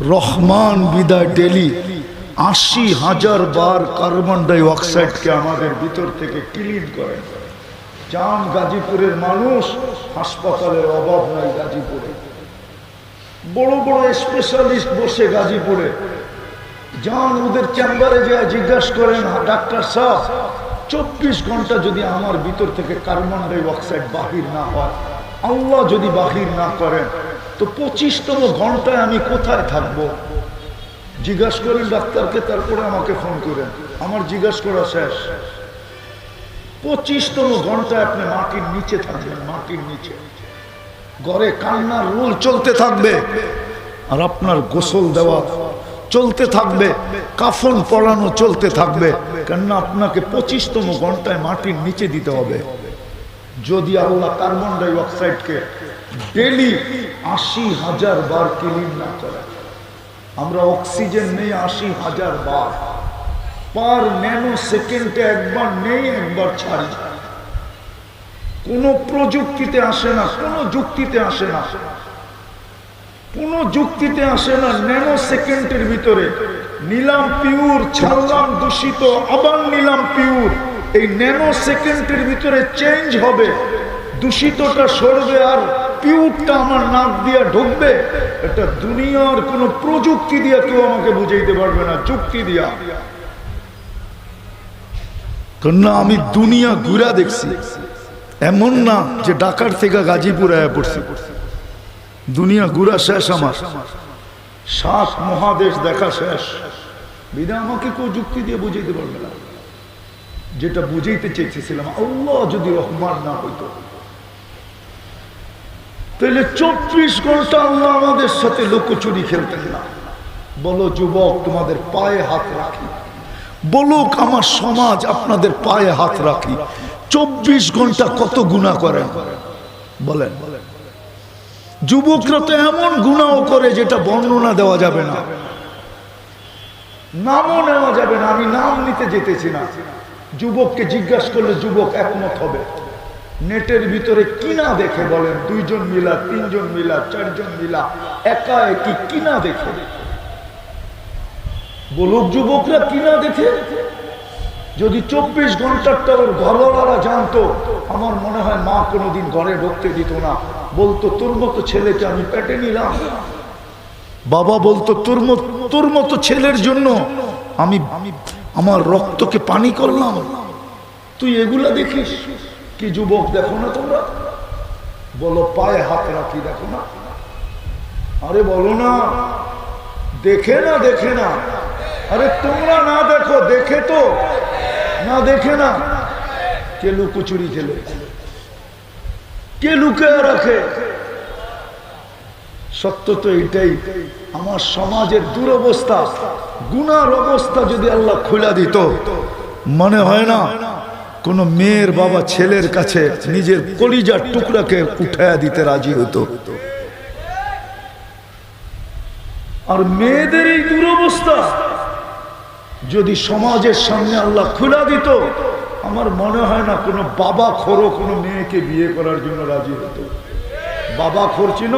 রহমান বিদায় ডেলি আশি হাজার বার কার্বন ডাই অক্সাইডকে আমাদের ভিতর থেকে ক্লিন করেন। যান গাজীপুরের মানুষ, হাসপাতালের অভাব নাই গাজীপুরে। বড় বড় স্পেশালিস্ট বসে গাজীপুরে। যান ওদের চেম্বারে যে জিজ্ঞাসা করেন ডাক্তার সাহেব, চব্বিশ ঘণ্টা যদি আমার ভিতর থেকে কার্বন ডাই অক্সাইড বাহির না হয়, আল্লাহ যদি বাহির না করেন তো পঁচিশতম ঘন্টায় আমি কোথায় থাকব? জিজ্ঞাসা করেন ডাক্তারকে তারপরে আমাকে ফোন করেন। আমার জিজ্ঞাসা করা শেষ। পঁচিশতম ঘন্টায় আপনি মাটির নিচে থাকবেন, মাটির নিচে। ঘরে কান্নার রোল চলতে থাকবে। আর আপনার গোসল দেওয়া চলতে থাকবে, কাফন পড়ানো চলতে থাকবে। কেননা আপনাকে পঁচিশতম ঘন্টায় মাটির নিচে দিতে হবে। যদি আল্লাহ কার্বন ডাই অক্সাইডকে ডেলি আশি হাজার বার ক্লিন না করে আমরা অক্সিজেন নেই আশি হাজার বার। পার ন্যানো সেকেন্ডে একবার নেই, একবার ছাড়ি। কোনো প্রযুক্তিতে আসে না, কোনো যুক্তিতে আসে না। কোনো যুক্তিতে আসে না ন্যানো সেকেন্ডের ভিতরে। নিলাম পিউর ছাড়লাম দূষিত, আবার নিলাম পিউর এই ন্যানো সেকেন্ডের ভিতরে চেঞ্জ হবে, দূষিতটা সরবে আর পিউরটা আমার নাক দিয়া ঢুকবে, এটা দুনিয়ার কোনো প্রযুক্তি দিয়ে কেউ আমাকে বুঝাইতে পারবে না, যুক্তি দিয়া। কেননা আমি দুনিয়া ঘুরা দেখছি, এমন না যে ঢাকার থেকে গাজীপুর আয়া পড়ছি। দুনিয়া ঘুরা শেষ আমার, সাত মহাদেশ দেখা শেষ। বিদা আমাকে কেউ যুক্তি দিয়ে বুঝাইতে পারবে না। যেটা বুঝাইতে চেয়েছিলাম, আল্লাহ যদি রহমান না হইতো তাহলে চব্বিশ ঘণ্টা আল্লাহ আমাদের সাথে লুকোচুরি খেলতেন না। বলো, যুবক, তোমাদের পায়ে হাত রাখি। বলুক, আমার সমাজ আপনাদের পায়ে হাত রাখি। চব্বিশ ঘণ্টা কত গুণা করেন? বলেন। যুবকরা তো এমন গুণাও করে যেটা বর্ণনা দেওয়া যাবে না। নামও নেওয়া যাবে না। আমি নাম নিতে যেতেছি না। যুবককে জিজ্ঞাসা করলে যুবক একমত হবে। নেটের ভিতরে কিনা দেখে বলেন, দুইজন মিলা, তিনজন মিলা, চারজন মিলা, একা একই কিনা দেখে? বলুক যুবকরা কিনা দেখে? যদি চব্বিশ ঘন্টারটা ওর ঘরওয়ালারা জানতো, আমার মনে হয় মা কোনোদিন ঘরে ঢুকতে দিত না। বলতো, তোর মতো ছেলেকে আমি পেটে নিলাম। বাবা বলতো, তোর মতো তোর মতো ছেলের জন্য আমি, আমার রক্তকে পানি করলাম। তুই এগুলা দেখিস? কি যুবক দেখো না তোমরা? বলো, পায়ে হাত রাখি দেখো না? আরে বলো না, দেখে না দেখে না। আরে তোমরা না দেখো, দেখে তো। না দেখে না। কে লুকোচুরি খেলে? কে লুকে রাখে? সত্য তো এটাই আমার সমাজের দুরবস্থা, গুনার অবস্থা যদি আল্লাহ খুলা দিত, মনে হয় না। কোন মেয়ের বাবা ছেলের কাছে নিজের কলিজার টুকরাকে উঠায়া দিতে রাজি হতো। আর মেয়েদের এই দুরবস্থা, যদি সমাজের সামনে আল্লাহ খুলা দিত, আমার মনে হয় না কোনো বাবা খোরও কোনো মেয়েকে বিয়ে করার জন্য রাজি হতো। বাবা খোর ছিল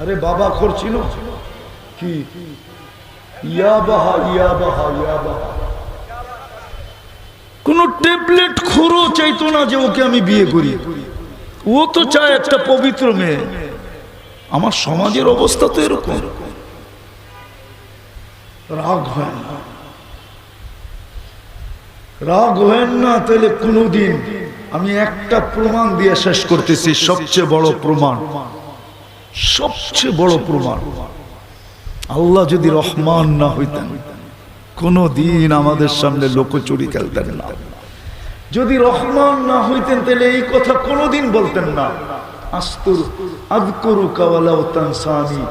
আরে বাবা খোর ছিল কি? ইয়া বাহা ইয়া বাহা ইয়া বাহা কোন ট্যাবলেট খোরও চাইতো না যে ওকে আমি বিয়ে করি। ও তো চায় একটা পবিত্র মেয়ে। আমার সমাজের অবস্থা তো এরকম। রাগ হয় না। রাগ হয় না, তাহলে কোনোদিন আমি একটা প্রমাণ দিয়ে শেষ করতেছি, সবচেয়ে বড় প্রমাণ। সবচেয়ে বড় প্রমাণ। আল্লাহ যদি রহমান না হইতেন কোনো দিন আমাদের সামনে লোকচুরি খেলতেন না। যদি রহমান না হইতেন, তাহলে এই কথা কোনোদিন বলতেন না। আস্তুর আদকরু কাওয়ালাও তানসানি,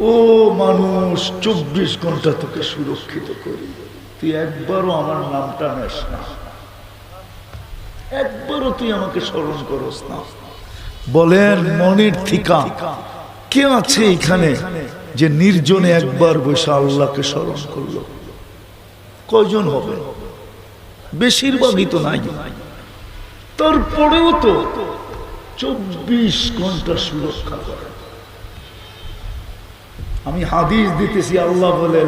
ও মানুষ, চব্বিশ ঘণ্টা তোকে সুরক্ষিত করি। তুই একবারও আমার নামটা নেস না। একবারও তুই আমাকে স্মরণ করস না। বলেন, মনের ঠিকা কে আছে এখানে যে নির্জনে একবার বসে আল্লাহকে স্মরণ করল? কয়জন হবে? বেশিরভাগই তো নাই। তারপরেও তো চব্বিশ ঘণ্টা সুরক্ষা করে। আমি হাদিস দিতেছি, আল্লাহ বলে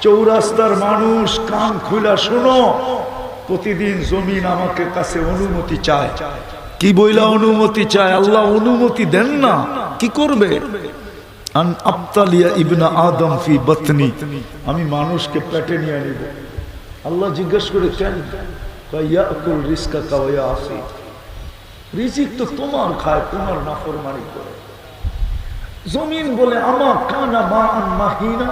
চৌরাস্তার মানুষ, কান খুলা শোনো, প্রতিদিন জমিন আমাকে কাছে অনুমতি চায়। কি বইলা অনুমতি চায়? আল্লাহ অনুমতি দেন না। কি করবে? ইবনা ফি বতনি। আমি মানুষকে পেটে নিয়ে নিব। আল্লাহ জিজ্ঞেস করে, কেন? রিজিক তো তোমার খায়, তোমার জমিন বলে কানা মাহিনা।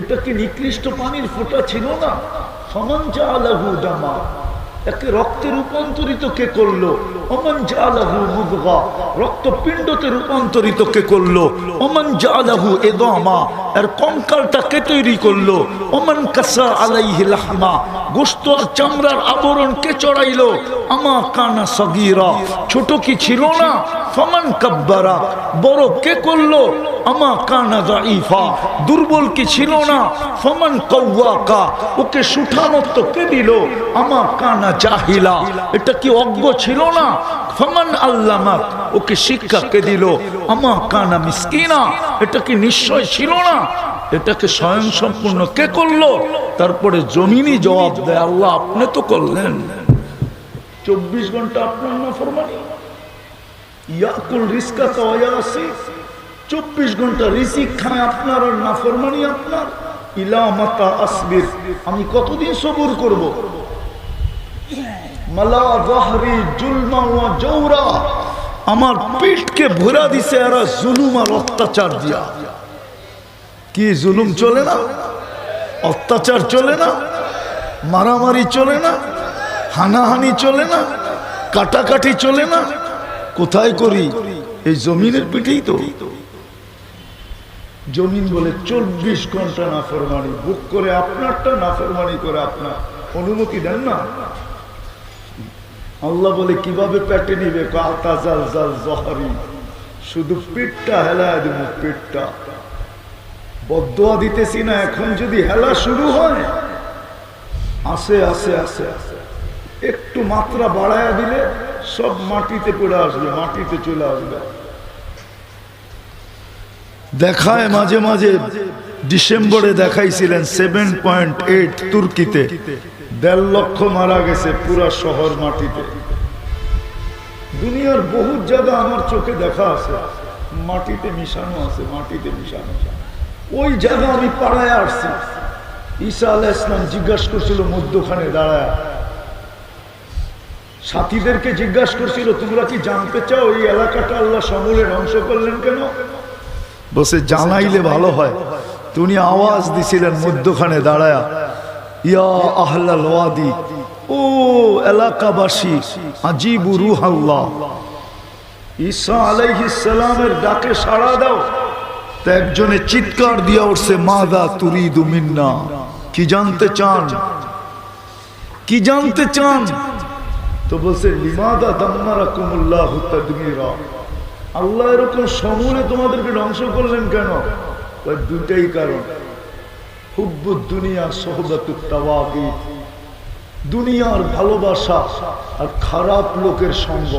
এটা কি নিকৃষ্ট পানির ফোঁটা ছিল না? সমান জালাহু দামা। একে রক্তে রূপান্তরিত কে করল? অমন জালাহু মুদগা। রক্তপিণ্ডতে রূপান্তরিত কে করল? অমন জালাহু এদমা। এর কঙ্কালটা কে তৈরি করল? অমন কাসা আলাইহি লাহমা। গোস্ত আর চামড়ার আবরণ কে চড়াইলো? আমা কানা সগীরা। ছোট কি ছিল না? বড় কে করল? কানা দুর্বল কি ছিল না? কৌয়াকা ওকে কে কানা এটা কি অজ্ঞ ছিল না? ওকে শিক্ষা কে দিল? আমা কানা মিসকিনা, এটা কি নিশ্চয় ছিল না? এটাকে স্বয়ং সম্পূর্ণ কে করল? তারপরে জমিনই জবাব দেয়, আল্লাহ আপনি তো করলেন। চব্বিশ ঘণ্টা আপনার না ফরমানি ইয়াকুল রিস্কা কাওয়াসি চব্বিশ ঘণ্টা রিসিক খায় আপনার আর না ফরমানি আপনার। ইলা মাতা আসবির। আমি কতদিন সবুর করব? মালা জাহরি জুলমা ওয়া জৌরা আমার পিঠকে ভরা দিছে এরা জুলুম আর অত্যাচার দিয়া। কি জুলুম চলে না? অত্যাচার চলে না? মারামারি চলে না? হানাহানি চলে না? কাটাকাটি চলে না? কোথায় করি? এই জমিনের পিঠেই তো। জমিন বলে চব্বিশ ঘণ্টা নাফরমানি, বুক করে আপনারটা নাফরমানি করে আপনার। অনুমতি দেন না। আল্লাহ বলে, কীভাবে পেটে নিবে? শুধু পেটটা হেলায় দিব পেটটা বদোয়া দিতেছি না, এখন যদি হেলা শুরু হয়, আসে আসে আসে আসে। একটু মাত্রা বাড়ায়া দিলে সব মাটিতে পড়ে আসবে, মাটিতে চলে আসবে। দেখায় মাঝে মাঝে ডিসেম্বরে দেখাইছিলেন সেভেন পয়েন্ট এইট তুর্কিতে। দেড় লক্ষ মারা গেছে পুরা শহর মাটিতে। দুনিয়ার বহুত জায়গা আমার চোখে দেখা আছে। মাটিতে মিশানো আছে, মাটিতে মিশানো ওই জায়গা আমি পাড়ায় আসছি। ঈসা আলাহ ইসলাম জিজ্ঞাসা করছিল মধ্যখানে দাঁড়ায়। সাথীদেরকে জিজ্ঞাসা করছিল, তোমরা কি জানতে চাও এই এলাকাটা আল্লাহ সমূলে ধ্বংস করলেন কেন? বসে জানাইলে ভালো হয়। তুমি আওয়াজ দিছিলেন মধ্যখানে দাঁড়ায়া, ইয়া আহলাল ওয়াদি, ও এলাকাবাসী, আজিবু রুহ আল্লাহ ঈসা আলাইহিস সালামের ডাকে সাড়া দাও। তা একজনে চিৎকার দিয়া উঠছে, মাদা তুরিদু মিন্না, কি জানতে চান? কি জানতে চান? তো বলছে, লিমাদা দাম্মারা কুমুল্লাহ তাদমিরা? আল্লাহ এরকম সমূলে তোমাদেরকে ধ্বংস করলেন কেন? ওই দুটাই কারণ। হুব্বুদ দুনিয়া সোহবাতুত তাওয়াগি দুনিয়ার ভালোবাসা আর খারাপ লোকের সঙ্গ।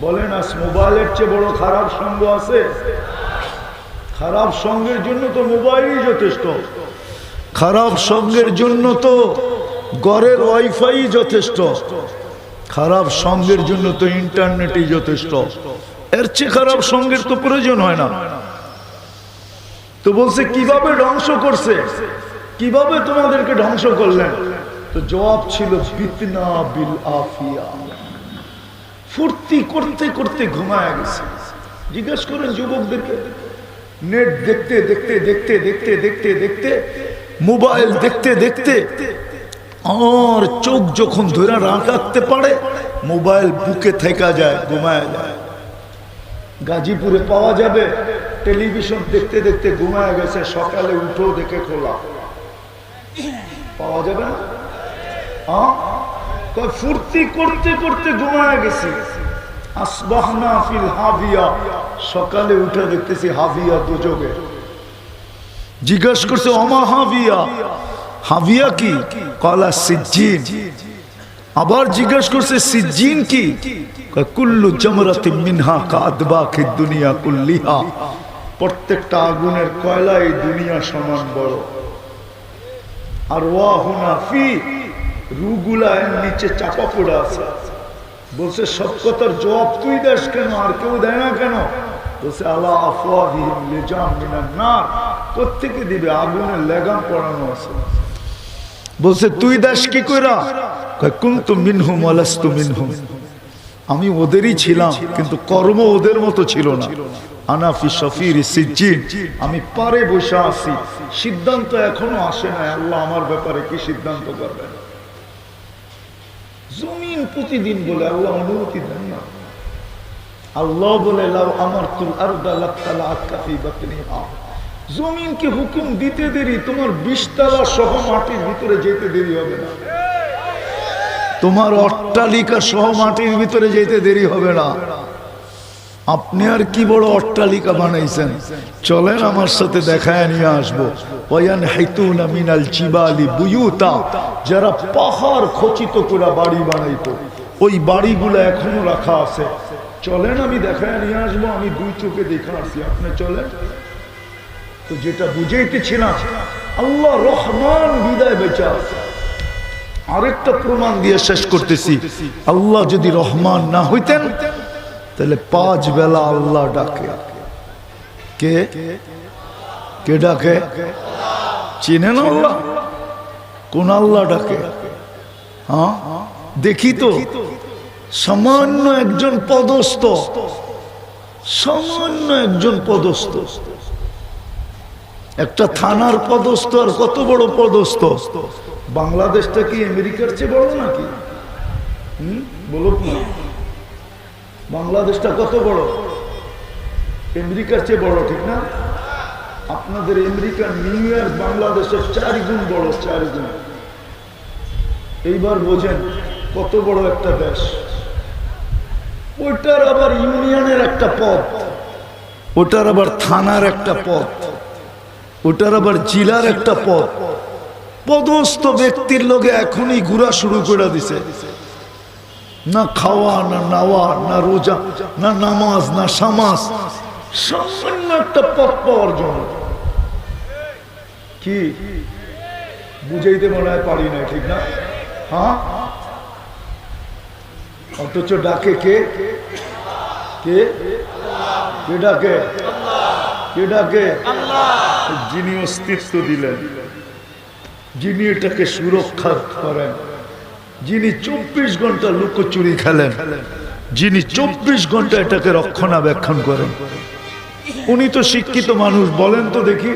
বলেন, আজ মোবাইলের চেয়ে বড় খারাপ সঙ্গ আছে? খারাপ সঙ্গের জন্য তো মোবাইলই যথেষ্ট। খারাপ সঙ্গের জন্য তো গড়ের ওয়াইফাই যথেষ্ট। খারাপ সঙ্গের জন্য তো ইন্টারনেটই যথেষ্ট। এর চেয়ে খারাপ সঙ্গের তো প্রয়োজন হয় না। তো বলছে, কীভাবে ধ্বংস করছে? কীভাবে তোমাদেরকে ধ্বংস করলেন? তো জবাব ছিল, ফিতনা বিল আফিয়া। ফুর্তি করতে করতে ঘুমায় গেছে। জিজ্ঞেস করেন যুবকদেরকে, নেট দেখতে দেখতে দেখতে দেখতে দেখতে দেখতে, মোবাইল দেখতে দেখতে আর চোখ যখন ধরে রাখাতে পারে, মোবাইল বুকে থেকা যায়, ঘুমায় যায়। গাজীপুরে পাওয়া যাবে, টেলিভিশন দেখতে দেখতে ঘুমায় গেছে, সকালে উঠো দেখে খোলা। পাওয়া যাবে না? ফুর্তি করতে করতে ঘুমায় গেছি। আসবাহনা ফিল হাবিয়া, সকালে উঠে দেখতেছি হাবিয়া দুযোগে জিজ্ঞেস করছে, অমা হাবিয়া? হাবিয়া কি? কলা সিজ্জিন। আবার জিজ্ঞেস করছে সিজিন কি? কুল্লু জমরাতি মিনহা কাদবা কি দুনিয়া কুল্লিহা। প্রত্যেকটা আগুনের কয়লা এই দুনিয়া সমান বড়। আর ওয়া হুনা ফি, রুগুলা এর নিচে চাপা পড়ে আছে। বলছে, সব কথার জবাব তুই দেশ কেন? আর কেউ দেয় না কেন? বলছে আল্লাহ আফওয়াহিম লিজাম মিনান নার। কোত্থেকে দিবে? আগুনের লেগাম পড়ানো আছে। বলছে, তুই দাস কি কইরা? কুনতু মিনহুম ওয়ালাস্তু মিনহুম। আমি ওদেরই ছিলাম, কিন্তু কর্ম ওদের মতো ছিল না। আনাফি শফির সিজ্জিন। আমি পারে বসে আছি। সিদ্ধান্ত এখনও আসে না আল্লাহ আমার ব্যাপারে কি সিদ্ধান্ত করবেন? জমিন প্রতিদিন বলে আল্লাহ অনুমতি দেন না। আল্লাহ বলে, লাউ আমার তুল বাতনিহা। জমিনকে হুকুম দিতে দেরি, তোমার বিশতলা সহ মাটির ভিতরে যেতে দেরি হবে না। তোমার অট্টালিকা সহ মাটির ভিতরে যেতে দেরি হবে না। আপনি আর কি বড় অট্টালিকা বানাইছেন? চলেন আমার সাথে দেখায় নিয়ে আসব। যারা পাহাড় খচিত করে বাড়ি বানাইতো। ওই বাড়িগুলো এখনও রাখা আছে। চলেন আমি দেখায় নিয়ে আসব, আমি দুই চোখে দেখে আসি। আপনি চলেন। তো যেটা বুঝাইতেছিলাম আল্লাহ রহমান বিদায় বেচা। আরেকটা প্রমাণ দিয়ে শেষ করতেছি, আল্লাহ যদি রহমান না হইতেন, তাহলে পাঁচ বেলা আল্লাহ ডাকে। কে? কে ডাকে? চিনেন আল্লাহ? কোন আল্লাহ ডাকে? হ্যাঁ? দেখি তো। সামান্য একজন পদস্থ। সামান্য একজন পদস্থ। একটা থানার পদস্থ আর কত বড় পদস্থ? বাংলাদেশটা কি আমেরিকার চেয়ে বড় নাকি? হুম? বাংলাদেশটা কত বড়? আমেরিকার চেয়ে বড়, ঠিক না? আপনাদের আমেরিকা, নিউ ইয়র্ক বাংলাদেশের চার বড়, চার এইবার বোঝেন কত বড় একটা দেশ। ওইটার আবার ইউনিয়নের একটা পথ ওটার আবার থানার একটা পদ। ওটার আবার জিলার একটা পদ পদস্থ ব্যক্তির লোকে এখনই ঘোরা শুরু করে দিছে। না খাওয়া, না নাওয়া, না রোজা, না নামাজ, না সামাজ, সামান্য একটা পথ পাওয়ার জন্য। কি? বুঝাইতে মনে হয় পারি না ঠিক না? হ্যাঁ? অথচ ডাকে কে? কে? কে ডাকে? কে ডাকে? যিনি অস্তিত্ব দিলেন, যিনি এটাকে সুরক্ষা করেন, যিনি চব্বিশ ঘণ্টা লুকোচুরি খেলেন, যিনি চব্বিশ ঘণ্টা এটাকে রক্ষণাবেক্ষণ করেন। উনি তো শিক্ষিত মানুষ, বলেন তো দেখি,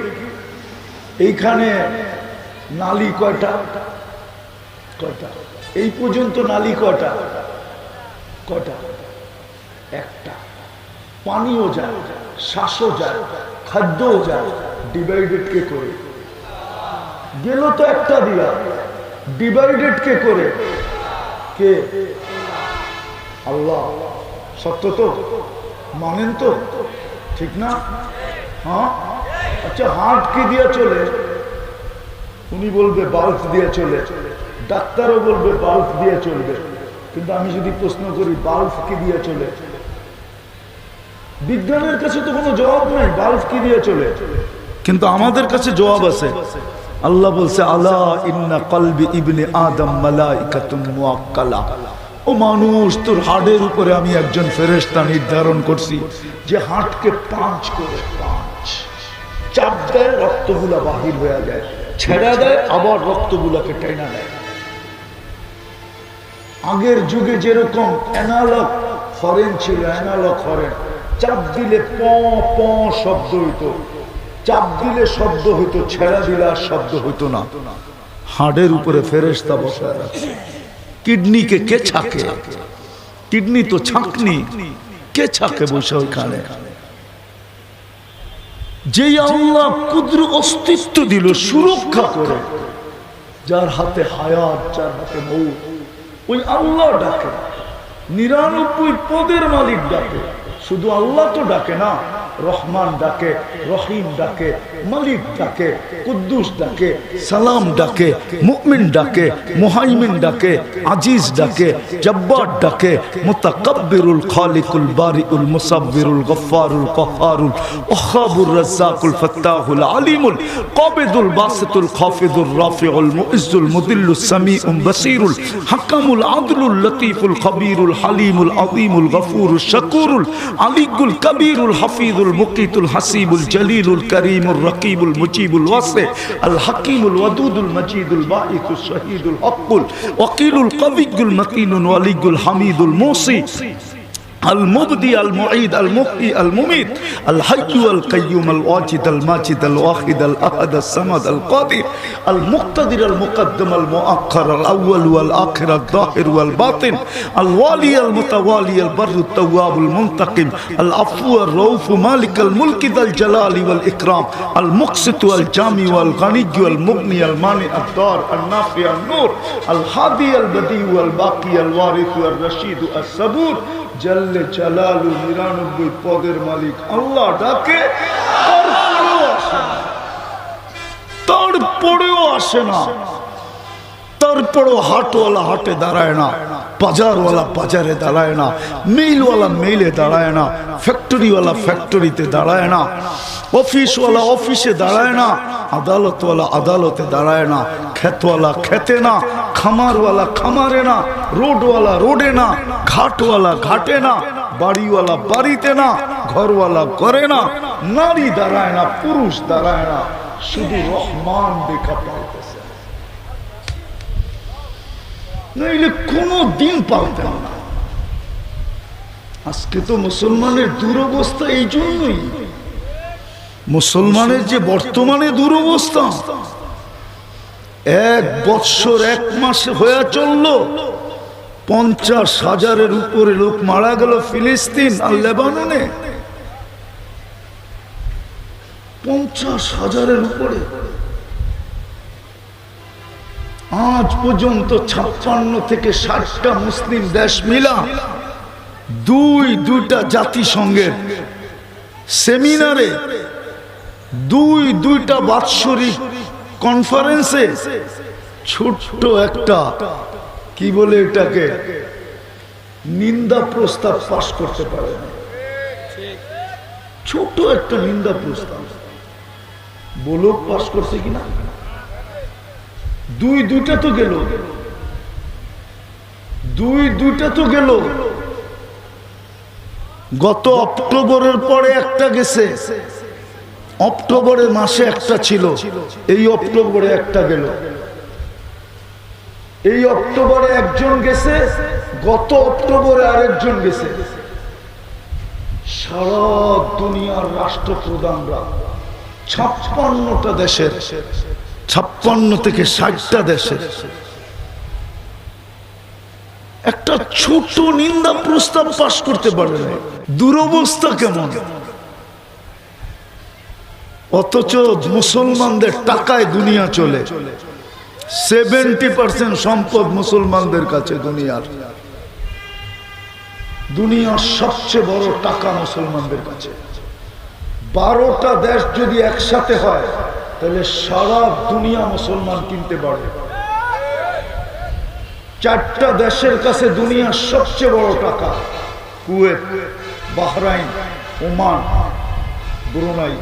এইখানে নালি কয়টা? কয়টা? এই পর্যন্ত নালি কয়টা? কয়টা? একটা। পানিও যায় শ্বাসও যায় খাদ্যও যায় করে? গেল তো একটা করে? কে? আল্লাহ। সত্য তো? মানেন তো? ঠিক না? হ্যাঁ? আচ্ছা হার্ট কি দিয়ে চলে? উনি বলবে বাল্ব দিয়ে চলে। ডাক্তারও বলবে বাল্ব দিয়ে চলবে। কিন্তু আমি যদি প্রশ্ন করি বাল্ব কি দিয়ে চলে? বিজ্ঞানের কাছে তো কোনো জবাব নাই বাল্ব কি দিয়ে চলে? কিন্তু আমাদের কাছে জবাব আছে। আল্লাহ বলছে, আলা ইন্না কলবি ইবনে আদম ও মানুষ, তোর হাড়ের উপরে আমি একজন ফেরেশতা নির্ধারণ করছি, যে হাটকে পাঁচ করে পাঁচ। চাপ দেয় রক্তগুলা বাহির হয়ে যায়, ছেড়া দেয়, আবার রক্তগুলাকে টেনা দেয় আগের যুগে যেরকম অ্যানালগ হরেন ছিল, অ্যানালগ হরেন চাপ দিলে প প শব্দ হইতো। চাপ দিলে শব্দ হইতো, ছেড়া দিলে আর শব্দ হইতো না। হাড়ের উপরে ফেরেস্তা বসায় আছে কিডনিকে কে ছাকে? কিডনি তো ছাকনি। কে ছাকে বসে ওইখানে? যেই আল্লাহ ক্ষুদ্র অস্তিত্ব দিল, সুরক্ষা করে। যার হাতে হায়াত, যার হাতে মৌ ওই আল্লাহ ডাকে। নিরানব্বই পদের মালিক ডাকে। শুধু আল্লাহ তো ডাকে না রহমান ডাকে রহিম ডাকে মালিক ডাকে, কুদ্দুস ডাকে, সালাম ডাকে, মুমিন ডাকে, মুহাইমিন ডাকে, আজিজ ডাকে, জব্বার ডাকে, মুতাকাব্বিরুল খালিকুল বারিউল মুসাব্বিরুল গফফারুল কহ্হারুল ওয়াহাবুর রাজ্জাকুল ফাত্তাহুল আলিমুল, কাবিদুল বাসিতুল খাফিদুর রাফিউল মুইজ্জুল মুদিল্লুস সামিউম বাসীরুল, হাকামুল আদলুল লতীফুল খবীরুল হালিমুল আযীমুল গফুরুল শাকুরুল, আলিকুল কবীরুল হাফিজুল মুকিতুল হাসিবুল জলিলুল করিমুল রকিবুল মুজিবুল ওয়াসে, আল হাকিমুল ওয়াদুদুল মজিদুল বাঈসুল শহীদুল হকুল ওয়াকিলুল কবিগুল মতিনুল ওয়ালিগুল হামিদুল মুসি। المبدي المعيد المحيي المميت الحي القيوم الواجد الماجد الواحد الأحد الصمد القادر المقتدر المقدم المؤخر الأول والآخر الظاهر والباطن الوالي المتوالي البر التواب المنتقم العفو الرؤوف مالك الملك ذا الجلال والإكرام المقسط والجامي والغني والمغني المانع الدار النافع النور الهادي البديع والباقي الوارث والرشيد الصبور জাল্লে জালালু নিরানব্বই পদের মালিক আল্লাহ ডাকে, তারপরেও আসে না। তারপরেও আসে না। তারপরেও হাটওয়ালা হাটে দাঁড়ায় না, বাজারওয়ালা বাজারে দাঁড়ায় না মেইলওয়ালা মেইলে দাঁড়ায় না, ফ্যাক্টরিওয়ালা ফ্যাক্টরিতে দাঁড়ায় না, অফিসওয়ালা অফিসে দাঁড়ায় না, আদালতওয়ালা আদালতে দাঁড়ায় না খেতওয়ালা খেতে না খামারওয়ালা খামারে না, রোডওয়ালা রোডে না, ঘাটওয়ালা ঘাটে না, বাড়িওয়ালা বাড়িতে না, ঘরওয়ালা করে না, নারী দাঁড়ায় না, পুরুষ দাঁড়ায় না, শুধু রহমান দেখা পাইতেছে। নইলে কোনো দিন পারতেন না। আজকে তো মুসলমানের দুরবস্থা এই জন্যই মুসলমানের যে বর্তমানে দুরবস্থা এক বৎসর, এক মাস হয়ে চলল। পঞ্চাশ হাজারের উপরে লোক মারা গেল ফিলিস্তিন আর লেবাননে। পঞ্চাশ হাজারের উপরে। আজ পর্যন্ত ছাপ্পান্ন থেকে ষাটটা মুসলিম দেশ মিলা দুই, দুইটা জাতিসংঘের সেমিনারে দুই, দুইটা বাৎসরিক কনফারেন্সে ছোট্ট একটা, কি বলে এটাকে, নিন্দা প্রস্তাব পাশ করতে পারে ছোট একটা নিন্দা প্রস্তাব। বলো পাশ করছে কিনা? দুই দুইটা তো গেল। দুই দুইটা তো গেল। গত অক্টোবরের পরে একটা গেছে। অক্টোবরের মাসে একটা ছিল। এই অক্টোবরে একটা গেল। এই অক্টোবরে একজন গেছে, গত অক্টোবরে আরেকজন গেছে। সারা দুনিয়ার রাষ্ট্রপ্রধানরা ছাপ্পান্নটা দেশের, ছাপ্পান্ন থেকে ষাটটা দেশের। একটা ছোট নিন্দা প্রস্তাব পাশ করতে পারবে দুরবস্থা কেমন? অথচ মুসলমানদের টাকায় দুনিয়া চলে। সেভেন্টি পার্সেন্ট সম্পদ মুসলমানদের কাছে দুনিয়ার। দুনিয়ার সবচেয়ে বড় টাকা মুসলমানদের কাছে। বারোটা দেশ যদি একসাথে হয়, তাহলে সারা দুনিয়া মুসলমান কিনতে পারে। চারটা দেশের কাছে দুনিয়ার সবচেয়ে বড় টাকা কুয়েত, বাহরাইন, ওমান, ব্রুনাই।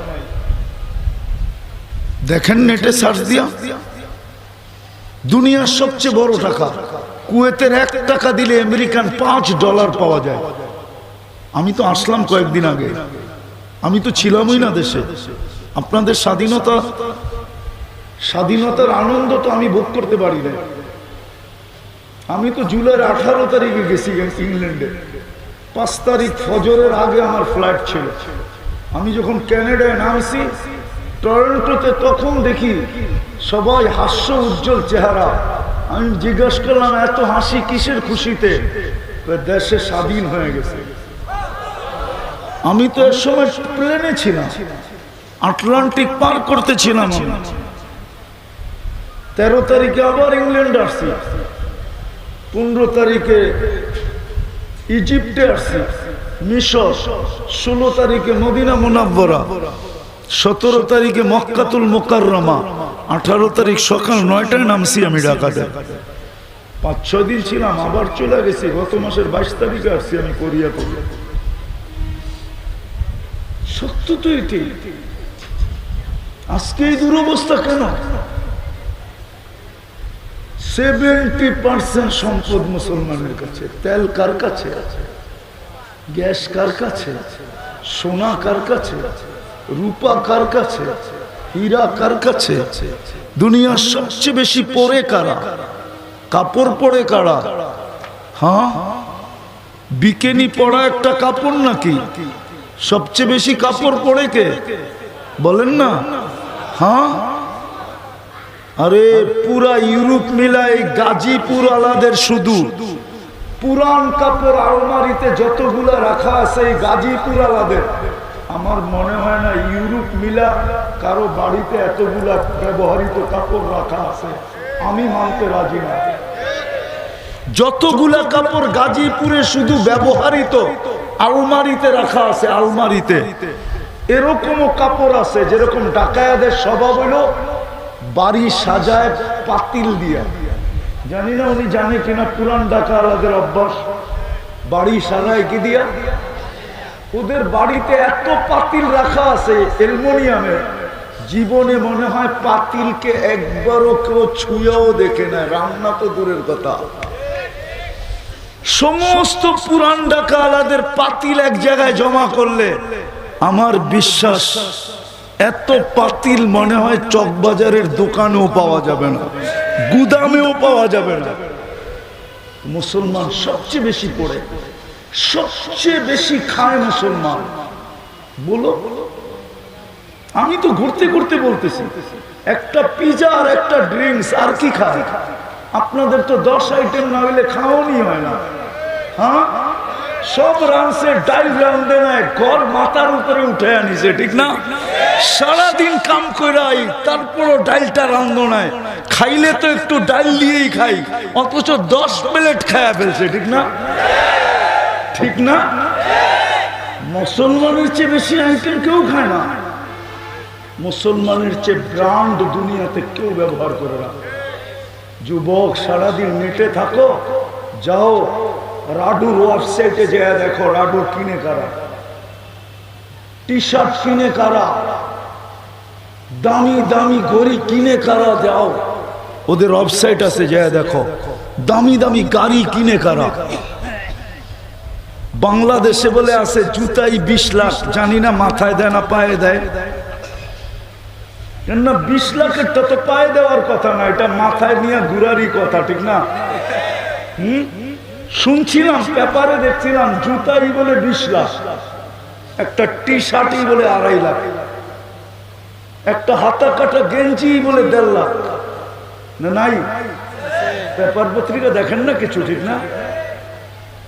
দেখেন নেটে সার্চ দিয়া। দুনিয়ার সবচেয়ে বড় টাকা, কুয়েতের এক টাকা দিলে আমেরিকান পাঁচ ডলার পাওয়া যায়। আমি তো আসলাম কয়েকদিন আগে। আমি তো ছিলামই না দেশে। আপনাদের স্বাধীনতা, স্বাধীনতার আনন্দ তো আমি ভোগ করতে পারি না আমি তো জুলাইয়ের আঠারো তারিখে গেছি ইংল্যান্ডে। পাঁচ তারিখ ফজরের আগে আমার ফ্লাইট ছিল। আমি যখন ক্যানাডায় নামছি টরন্টোতে তখন দেখি সবাই হাস্য উজ্জ্বল চেহারা। আমি জিজ্ঞাসা করলাম, এত হাসি কিসের খুশিতে? দেশে স্বাধীন হয়ে গেছে। আমি তো এর সময় প্লেনে ছিলাম, আটলান্টিক পার করতেছিলাম। তেরো তারিখে আবার ইংল্যান্ড আসছি। পনেরো তারিখে ইজিপ্টে আসছি। মিশর, ষোলো তারিখে মদিনা মুনাব্বরা। সতেরো তারিখে মক্কাতুল মোকাররমা, আঠারো তারিখ সকাল নয়টায় নামছি আমি ঢাকাতে। পাঁচ, ছয় দিন ছিলাম, আবার চলে গেছি। গত মাসের বাইশ তারিখে আসছি আমি কোরিয়া কোরিয়া সত্য তো এটি। আজকে এই দুরবস্থা কেন? সেভেন্টি পার্সেন্ট সম্পদ মুসলমানের কাছে। তেল কার কাছে? আছে গ্যাস কার কাছে? সোনা কার কাছে? রূপা কার কাছে? হীরা কার কাছে? দুনিয়ার সবচেয়ে বেশি পরে কারা? কাপড় পরে কারা? হ্যাঁ? বিকেনি পড়া একটা কাপড় নাকি? সবচেয়ে বেশি কাপড় পরে কে? বলেন না। হ্যাঁ? আরে পুরা ইউরোপ মিলাই গাজীপুর আলাদের শুধু। পুরান কাপড় আলমারিতে যতগুলা রাখা আছে গাজীপুর আলাদের। আমার মনে হয় না ইউরোপ মিলা কারও বাড়িতে এতগুলা ব্যবহৃত কাপড় রাখা আছে। আমি মানতে রাজি না। যতগুলা কাপড় গাজীপুরে শুধু ব্যবহৃত আলমারিতে রাখা আছে আলমারিতে। এরকমও কাপড় আছে যেরকম ডাকায়াদের স্বভাব হলো বাড়ি সাজায় পাতিল দিয়া। জানি না উনি জানে কিনা পুরান ডাকা আলাদের অভ্যাস। বাড়ি সাজায় কি দিয়া? ওদের বাড়িতে এত পাতিল রাখা আছে অ্যালমোনিয়ামের জীবনে মনে হয় পাতিলকে একবারও কেউ ছুঁয়েও দেখে নেয় রান্না তো দূরের কথা। সমস্ত পুরান ডাকা আলাদের পাতিল এক জায়গায় জমা করলে আমার বিশ্বাস, এত পাতিল মনে হয় চকবাজারের দোকানেও পাওয়া যাবে না, গুদামেও পাওয়া যাবে না। মুসলমান সবচেয়ে বেশি পড়ে। সবচেয়ে বেশি খায় মুসলমান। বলো। আমি তো ঘুরতে ঘুরতে বলতেছি, একটা পিজা আর একটা ড্রিঙ্কস আর কি খায়? আপনাদের তো দশ আইটেম না হইলে খাওয়ানি হয় না। হ্যাঁ? সব রানছে ডাইল রান্ধে নাই ঘর মাথার উপরে উঠে আনিছে ঠিক না? সারাদিন কাম করাই তারপরও ডাইলটা রান্ধ নাই খাইলে তো একটু ডাইল দিয়েই খাই, অথচ দশ প্লেট খায়া ফেলছে, ঠিক না? ঠিক না? মুসলমানের চেয়ে বেশি আইটেম কেউ খায় না। মুসলমানের চেয়ে ব্রান্ড দুনিয়াতে কেউ ব্যবহার করে না। যুবক, সারাদিন নেটে থাকো, যাও, রাডুর ওয়েবসাইটে যেয়ে দেখো, রাডু কিনে কারা? টি শার্ট কিনে কারা? দামি দামি ঘড়ি কিনে কারা? যাও, ওদের ওয়েবসাইট আছে, যেয়ে দেখো। দামি দামি গাড়ি কিনে কারা? বাংলাদেশে বলে আছে, জুতাই বিশ লাখ। জানি না মাথায় দেয় না পায়ে দেয়। না বিশ লাখেরটা তো পায়ে দেওয়ার কথা না, এটা মাথায় নিয়ে ঘুরারই কথা, ঠিক না? শুনছিলাম, পেপারে দেখছিলাম, জুতাই বলে বিশ লাখ। একটা টি শার্টই বলে আড়াই লাখ। একটা হাতা কাটা গেঞ্জি বলে দেড় লাখ। না, নাই? পেপার পত্রিকা দেখেন না কিছু, ঠিক না?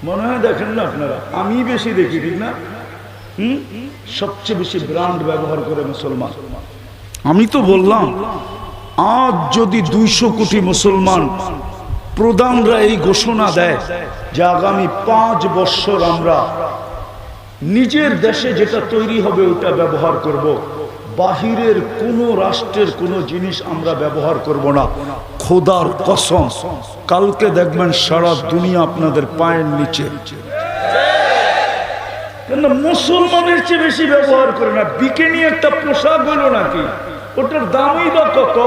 মনে হয় দেখেন না আপনারা? আমি বেশি দেখি, ঠিক না? হুম? সবচেয়ে বেশি ব্র্যান্ড ব্যবহার করে মুসলমান। আমি তো বললাম, আজ যদি দুইশো কোটি মুসলমান প্রধানরা এই ঘোষণা দেয় যে আগামী পাঁচ বছর আমরা নিজের দেশে যেটা তৈরি হবে ওটা ব্যবহার করব। বাহিরের কোনো রাষ্ট্রের কোনো জিনিস আমরা ব্যবহার করব না। খোদার কসম, কালকে দেখবেন সারা দুনিয়া আপনাদের পায়ের নিচে। মুসলমানের চেয়ে বেশি ব্যবহার করে না? বিকেনি একটা পোশাক হলো নাকি? ওটার দামই বা কত?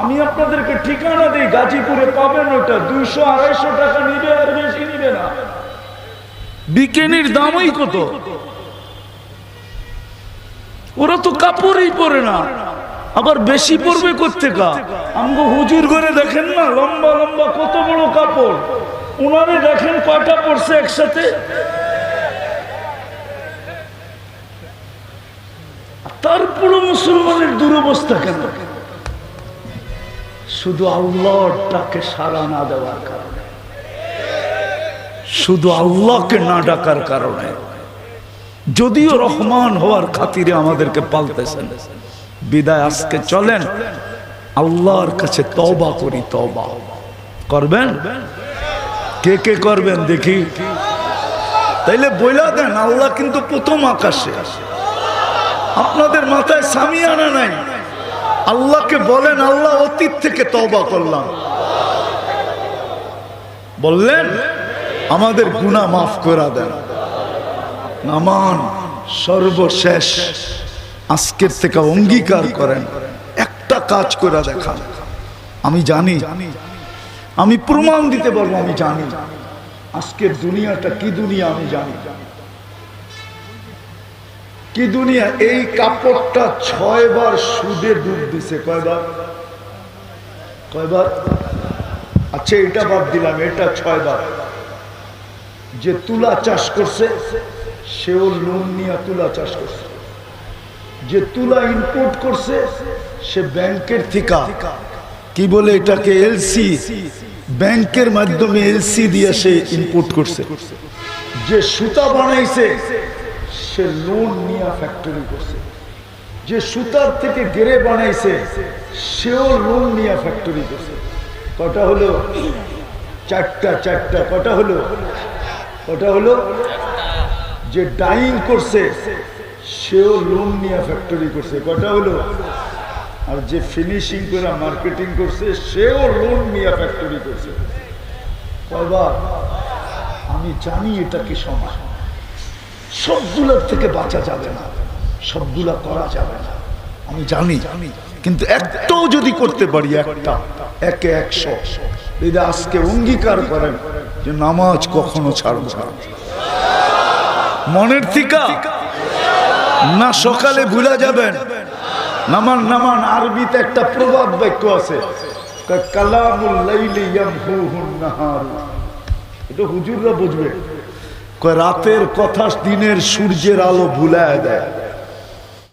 আমি আপনাদেরকে ঠিকানা দিই, গাজীপুরে পাবেন ওটা। দুইশো আড়াইশো টাকা নিবে আর বেশি নিবে না। বিকেনির দামই কত? ওরা তো কাপড়ই পরে না। আবার বেশি পরবে কোথেকা আমগো হুজুর করে দেখেন না, লম্বা লম্বা, কত বড় কাপড়। ওনারে দেখেন কয়টা পড়ছে একসাথে। তারপরও মুসলমানের দুরবস্থা কেন? শুধু আল্লাহর ডাকে সারা না দেওয়ার কারণে। শুধু আল্লাহকে না ডাকার কারণে। যদিও রহমান হওয়ার খাতিরে আমাদেরকে পালতেছেন। বিদায় আজকে চলেন, আল্লাহর কাছে তবা করি তবা করবেন? কে কে করবেন দেখি? তাইলে বইলা দেন, আল্লাহ কিন্তু প্রথম আকাশে। আপনাদের মাথায় সামিয়ানা নাই। আল্লাহকে বলেন, আল্লাহ অতীত থেকে তবা করলাম। বললেন, আমাদের গুনাহ মাফ করা দেন। নামান সর্বশেষ আজকের থেকে অঙ্গীকার করেন। একটা কাজ করে দেখান। আমি জানি, আমি প্রমাণ দিতে পারব, আমি জানি। আজকের দুনিয়াটা কি দুনিয়া আমি জানি। কি দুনিয়া? এই কাপড়টা ছয়বার সুদে ডুব দিছে। কয়বার? কয়বার? আচ্ছা এটা বাদ দিলাম, এটা ছয়বার। যে তুলা চাষ করছে সেও লোন নিয়ে তুলা চাষ করছে। যে তুলা ইম্পোর্ট করছে, সে ব্যাংকের থিকা। কি বলে এটাকে এলসি ব্যাংকের মাধ্যমে এলসি দিয়ে সে ইম্পোর্ট করছে। যে সুতা বানাইছে, সে লোন নিয়ে ফ্যাক্টরি করছে। যে সুতার থেকে গেরে বানাইছে, সেও লোন নিয়ে ফ্যাক্টরি করছে। কটা হলো? চারটা চারটা। কটা হলো? কটা হলো? যে ডাইং করছে, সেও লোন নিয়ে ফ্যাক্টরি করছে। কটা হলো? আর যে ফিনিশিং করে মার্কেটিং করছে, সেও লোন নিয়ে ফ্যাক্টরি করছে। কয়বার? আমি জানি এটা কি সমাজ সবগুলোর থেকে বাঁচা যাবে না। সবগুলা করা যাবে না। আমি জানি। কিন্তু একটাও যদি করতে পারি, একটা, একে একশো। যদি আজকে অঙ্গীকার করেন যে নামাজ কখনো ছাড়ব না। মনের থিকা? না সকালে ভুলা যাবেন। নামান নামান, আরবিতে একটা প্রবাদ বাক্য আছে। এটা বুঝবে। রাতের কথা দিনের সূর্যের আলো ভুলায় দেয়।